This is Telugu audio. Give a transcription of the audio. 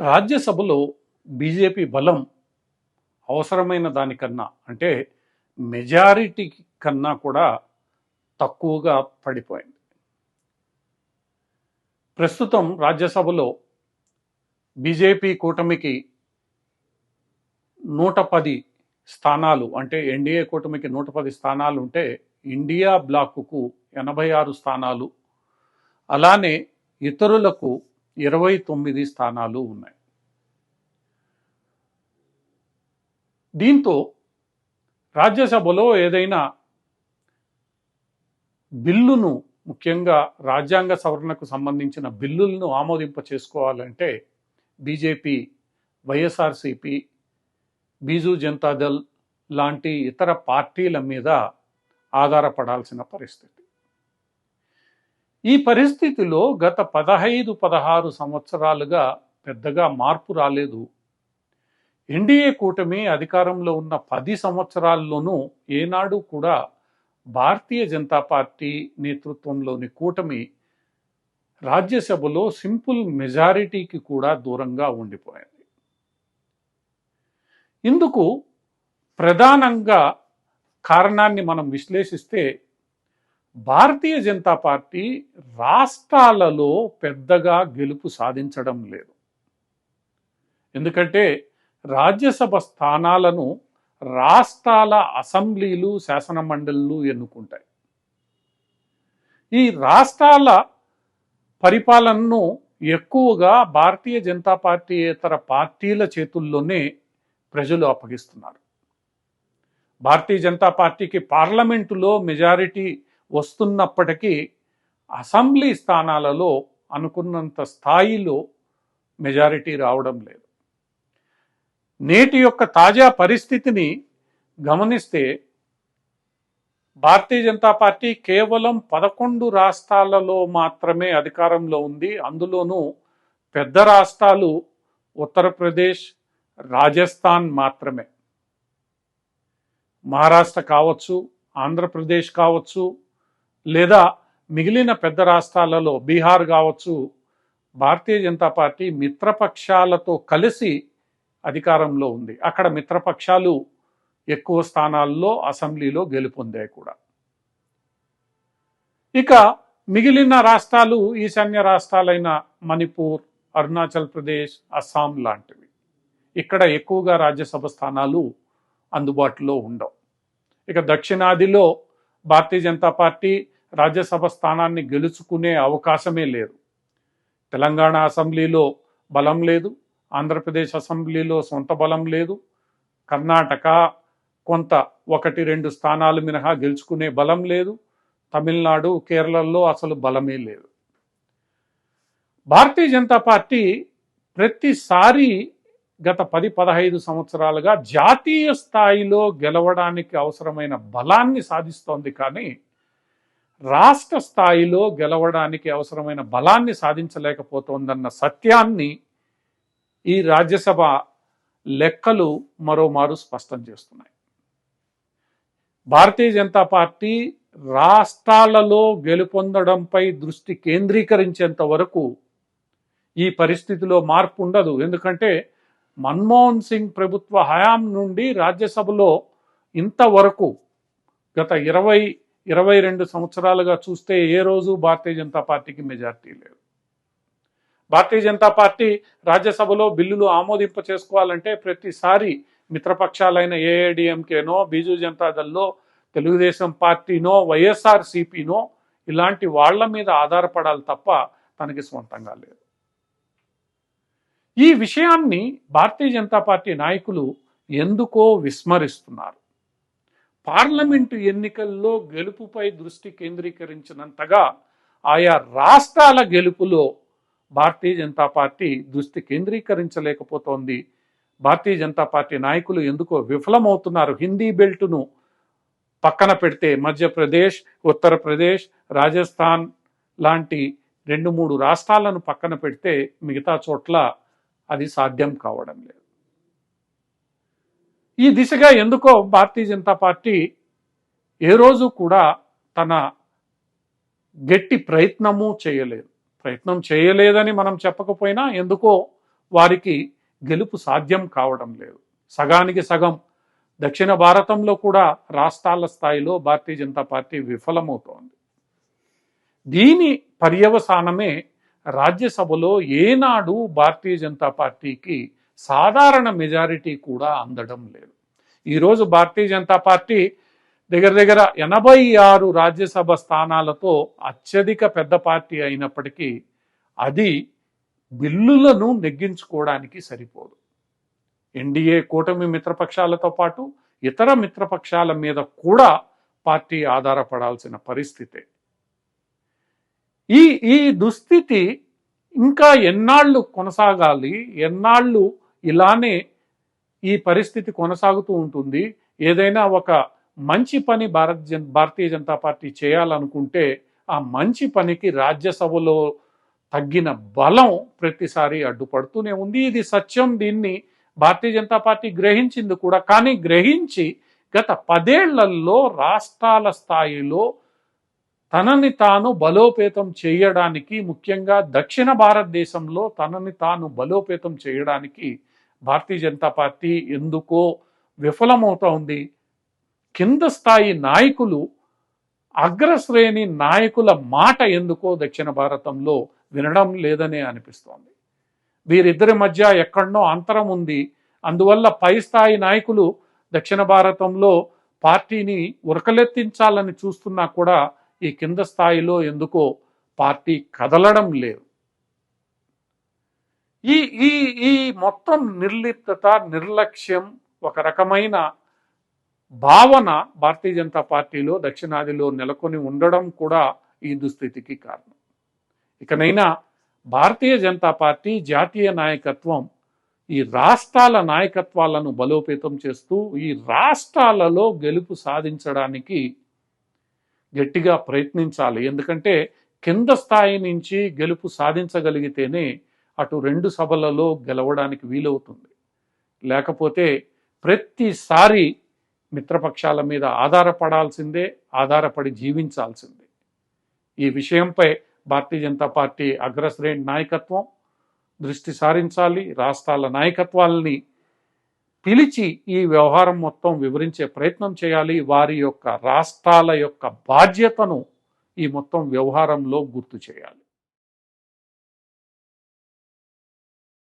రాజ్యసభలో బీజేపీ బలం అవసరమైన దానికన్నా అంటే మెజారిటీ కన్నా కూడా తక్కువగా పడిపోయింది. ప్రస్తుతం రాజ్యసభలో బీజేపీ కూటమికి నూట పది స్థానాలు అంటే ఎన్డీఏ కూటమికి నూట పది స్థానాలు ఉంటే ఇండియా బ్లాక్కు ఎనభై ఆరు స్థానాలు. అలానే ఇతరులకు ఇరవై తొమ్మిది స్థానాలు ఉన్నాయి. దీంతో రాజ్యసభలో ఏదైనా బిల్లును ముఖ్యంగా రాజ్యాంగ సవరణకు సంబంధించిన బిల్లులను ఆమోదింప చేసుకోవాలంటే బీజేపీ వైఎస్ఆర్సిపి బీజు జనతాదళ్ లాంటి ఇతర పార్టీల మీద ఆధారపడాల్సిన పరిస్థితి. ఈ పరిస్థితిలో గత పదహైదు పదహారు సంవత్సరాలుగా పెద్దగా మార్పు రాలేదు. ఎన్డీఏ కూటమి అధికారంలో ఉన్న పది సంవత్సరాల్లోనూ ఏనాడు కూడా భారతీయ జనతా పార్టీ నేతృత్వంలోని కూటమి రాజ్యసభలో సింపుల్ మెజారిటీకి కూడా దూరంగా ఉండిపోయింది. ఇందుకు ప్రధానంగా కారణాన్ని మనం విశ్లేషిస్తే భారతీయ జనతా పార్టీ రాష్ట్రాలలో పెద్దగా గెలుపు సాధించడం లేదు. ఎందుకంటే రాజ్యసభ స్థానాలను రాష్ట్రాల అసెంబ్లీలు శాసన మండళ్ళు ఎన్నుకుంటాయి. ఈ రాష్ట్రాల పరిపాలనను ఎక్కువగా భారతీయ జనతా పార్టీ ఇతర పార్టీల చేతుల్లోనే ప్రజలు అప్పగిస్తున్నారు. భారతీయ జనతా పార్టీకి పార్లమెంటులో మెజారిటీ వస్తున్నప్పటికీ అసెంబ్లీ స్థానాలలో అనుకున్నంత స్థాయిలో మెజారిటీ రావడం లేదు. నేటి యొక్క తాజా పరిస్థితిని గమనిస్తే భారతీయ జనతా పార్టీ కేవలం పదకొండు రాష్ట్రాలలో మాత్రమే అధికారంలో ఉంది. అందులోనూ పెద్ద రాష్ట్రాలు ఉత్తరప్రదేశ్ రాజస్థాన్ మాత్రమే. మహారాష్ట్ర కావచ్చు ఆంధ్రప్రదేశ్ కావచ్చు లేదా మిగిలిన పెద్ద రాష్ట్రాలలో బీహార్ కావచ్చు భారతీయ జనతా పార్టీ మిత్రపక్షాలతో కలిసి అధికారంలో ఉంది. అక్కడ మిత్రపక్షాలు ఎక్కువ స్థానాల్లో అసెంబ్లీలో గెలుపొందాయి కూడా. ఇక మిగిలిన రాష్ట్రాలు ఈశాన్య రాష్ట్రాలైన మణిపూర్ అరుణాచల్ ప్రదేశ్ అస్సాం లాంటివి. ఇక్కడ ఎక్కువగా రాజ్యసభ స్థానాలు అందుబాటులో ఉండవు. ఇక దక్షిణాదిలో భారతీయ జనతా పార్టీ రాజ్యసభ స్థానాన్ని గెలుచుకునే అవకాశమే లేదు. తెలంగాణ అసెంబ్లీలో బలం లేదు. ఆంధ్రప్రదేశ్ అసెంబ్లీలో సొంత బలం లేదు. కర్ణాటక కొంత ఒకటి రెండు స్థానాలు మినహా గెలుచుకునే బలం లేదు. తమిళనాడు కేరళలో అసలు బలమే లేదు. భారతీయ జనతా పార్టీ ప్రతిసారి గత పది పదహైదు సంవత్సరాలుగా జాతీయ స్థాయిలో గెలవడానికి అవసరమైన బలాన్ని సాధిస్తోంది కానీ రాష్ట్ర స్థాయిలో గెలవడానికి అవసరమైన బలాన్ని సాధించలేకపోతోందన్న సత్యాన్ని ఈ రాజ్యసభ లెక్కలు మరోమారు స్పష్టం చేస్తున్నాయి. భారతీయ జనతా పార్టీ రాష్ట్రాలలో గెలుపొందడంపై దృష్టి కేంద్రీకరించేంత వరకు ఈ పరిస్థితిలో మార్పు ఉండదు. ఎందుకంటే మన్మోహన్ సింగ్ ప్రభుత్వ హయాం నుండి రాజ్యసభలో ఇంతవరకు గత ఇరవై ఇరవై రెండు సంవత్సరాలుగా చూస్తే ఏ రోజు భారతీయ జనతా పార్టీకి మెజార్టీ లేదు. భారతీయ జనతా పార్టీ రాజ్యసభలో బిల్లులు ఆమోదింప చేసుకోవాలంటే ప్రతిసారి మిత్రపక్షాలైన ఏఐడిఎంకేనో బీజు జనతాదళ్ళో తెలుగుదేశం పార్టీనో వైఎస్ఆర్ సిపినో ఇలాంటి వాళ్ళ మీద ఆధారపడాలి తప్ప తనకి స్వంతంగా లేదు. ఈ విషయాన్ని భారతీయ జనతా పార్టీ నాయకులు ఎందుకో విస్మరిస్తున్నారు. పార్లమెంటు ఎన్నికల్లో గెలుపుపై దృష్టి కేంద్రీకరించినంతగా ఆయా రాష్ట్రాల గెలుపులో భారతీయ జనతా పార్టీ దృష్టి కేంద్రీకరించలేకపోతోంది. భారతీయ జనతా పార్టీ నాయకులు ఎందుకో విఫలమవుతున్నారు. హిందీ బెల్టును పక్కన పెడితే మధ్యప్రదేశ్ ఉత్తరప్రదేశ్ రాజస్థాన్ లాంటి రెండు మూడు రాష్ట్రాలను పక్కన పెడితే మిగతా చోట్ల అది సాధ్యం కావడం లేదు. ఈ దిశగా ఎందుకో భారతీయ జనతా పార్టీ ఏ రోజు కూడా తన గట్టి ప్రయత్నము చేయలేదు. ప్రయత్నం చేయలేదని మనం చెప్పకపోయినా ఎందుకో వారికి గెలుపు సాధ్యం కావడం లేదు. సగానికి సగం దక్షిణ భారతంలో కూడా రాష్ట్రాల స్థాయిలో భారతీయ జనతా పార్టీ విఫలమవుతోంది. దీని పర్యవసానమే రాజ్యసభలో ఏనాడు భారతీయ జనతా పార్టీకి సాధారణ మెజారిటీ కూడా అందడం లేదు. ఈరోజు భారతీయ జనతా పార్టీ దగ్గర దగ్గర ఎనభై ఆరు రాజ్యసభ స్థానాలతో అత్యధిక పెద్ద పార్టీ అయినప్పటికీ అది బిల్లులను నెగ్గించుకోవడానికి సరిపోదు. ఎన్డీఏ కూటమి మిత్రపక్షాలతో పాటు ఇతర మిత్రపక్షాల మీద కూడా పార్టీ ఆధారపడాల్సిన పరిస్థితే. ఈ ఈ దుస్థితి ఇంకా ఎన్నాళ్ళు కొనసాగాలి ఎన్నాళ్ళు ఇలానే ఈ పరిస్థితి కొనసాగుతూ ఉంటుంది. ఏదైనా ఒక మంచి పని భారత్ జన్ భారతీయ జనతా పార్టీ చేయాలనుకుంటే ఆ మంచి పనికి రాజ్యసభలో తగ్గిన బలం ప్రతిసారి అడ్డుపడుతూనే ఉంది. ఇది సత్యం. దీన్ని భారతీయ జనతా పార్టీ గ్రహించింది కూడా. కానీ గ్రహించి గత పదేళ్ళలో రాష్ట్రాల స్థాయిలో తనని తాను బలోపేతం చేయడానికి ముఖ్యంగా దక్షిణ భారతదేశంలో తనని తాను బలోపేతం చేయడానికి భారతీయ జనతా పార్టీ ఎందుకో విఫలమవుతోంది. కింద స్థాయి నాయకులు అగ్రశ్రేణి నాయకుల మాట ఎందుకో దక్షిణ భారతంలో వినడం లేదనే అనిపిస్తోంది. వీరిద్దరి మధ్య ఎక్కడనో అంతరం ఉంది. అందువల్ల పై స్థాయి నాయకులు దక్షిణ భారతంలో పార్టీని ఉరకలెత్తించాలని చూస్తున్నా కూడా ఈ కింద స్థాయిలో ఎందుకో పార్టీ కదలడం లేదు. ఈ ఈ ఈ మొత్తం నిర్లిప్తత నిర్లక్ష్యం ఒక రకమైన భావన భారతీయ జనతా పార్టీలో దక్షిణాదిలో నెలకొని ఉండడం కూడా ఈ దుస్థితికి కారణం. ఇకనైనా భారతీయ జనతా పార్టీ జాతీయ నాయకత్వం ఈ రాష్ట్రాల నాయకత్వాలను బలోపేతం చేస్తూ ఈ రాష్ట్రాలలో గెలుపు సాధించడానికి గట్టిగా ప్రయత్నించాలి. ఎందుకంటే కింద స్థాయి నుంచి గెలుపు సాధించగలిగితేనే అటు రెండు సభలలో గెలవడానికి వీలవుతుంది. లేకపోతే ప్రతిసారి మిత్రపక్షాల మీద ఆధారపడాల్సిందే ఆధారపడి జీవించాల్సిందే. ఈ విషయంపై భారతీయ జనతా పార్టీ అగ్రశ్రేణి నాయకత్వం దృష్టి సారించాలి రాష్ట్రాల నాయకత్వాలని పిలిచి ఈ వ్యవహారం మొత్తం వివరించే ప్రయత్నం చేయాలి. వారి యొక్క రాష్ట్రాల యొక్క బాధ్యతను ఈ మొత్తం వ్యవహారంలో గుర్తు చేయాలి.